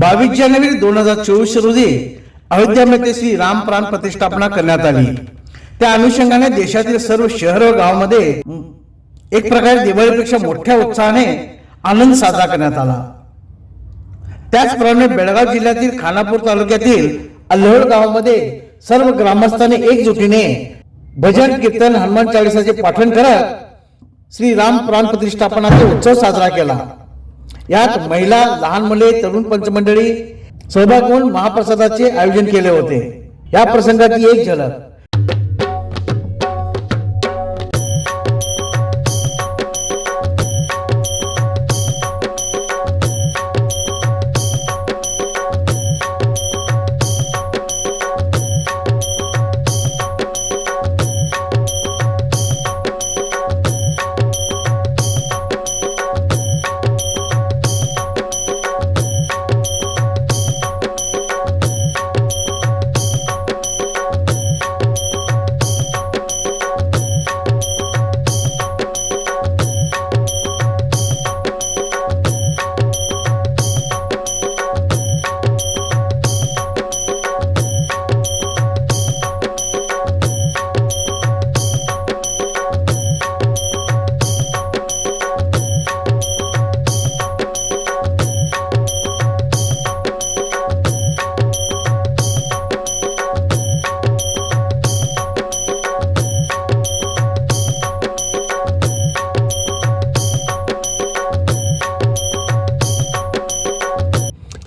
बावीस जानेवारी दोन हजार चोवीस रोजी अयोध्यामध्ये श्री राम प्राण प्रतिष्ठापना करण्यात आली. त्या अनुषंगाने देशातील सर्व शहर व गावामध्ये एक प्रकारे दिवाळीपेक्षा मोठ्या उत्साहाने आनंद साजरा करण्यात आला. त्याचप्रमाणे बेळगाव जिल्ह्यातील खानापूर तालुक्यातील अल्हड गावामध्ये सर्व ग्रामस्थांनी एकजुटीने भजन कीर्तन हनुमान चाळीसाचे पाठन करत श्री राम प्राण प्रतिष्ठापनाचा उत्सव साजरा केला. यात महिला लहान मुले तरुण पंचमंडळी सहभाग होऊन महाप्रसादाचे आयोजन केले होते. या प्रसंगाची एक झलक.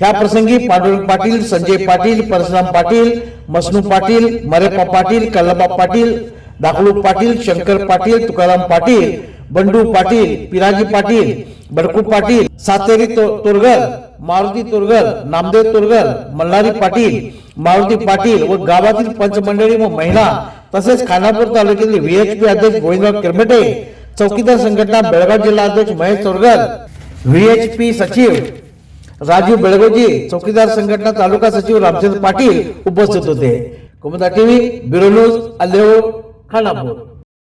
या प्रसंगी पांडुरंग पाटील संजय पाटील परशुराम पाटील मसनू पाटील मरेप्पा पाटील कल्लबा पाटील दाखलू पाटील शंकर पाटील तुकाराम पाटील बंडू पाटील पिराजी पाटील बडकू पाटील सातेरी तोरगर मारुती तोरगर नामदेव तोरगर मल्हारी पाटील मारुती पाटील व गावातील पंचमंडळी व महिला तसेच खानापूर तालुक्यातील व्हीएचपी अध्यक्ष गोविंदराव किरमेटे चौकीदार संघटना बेळगाव जिल्हा अध्यक्ष महेश तोरगर व्हीएचपी सचिव राजीव बेळगोजी चौकीदार संघटना तालुका सचिव रामचंद्र पाटील उपस्थित होते. कुमुदा टीव्ही ब्युरो न्यूज अल्लेओ खानापूर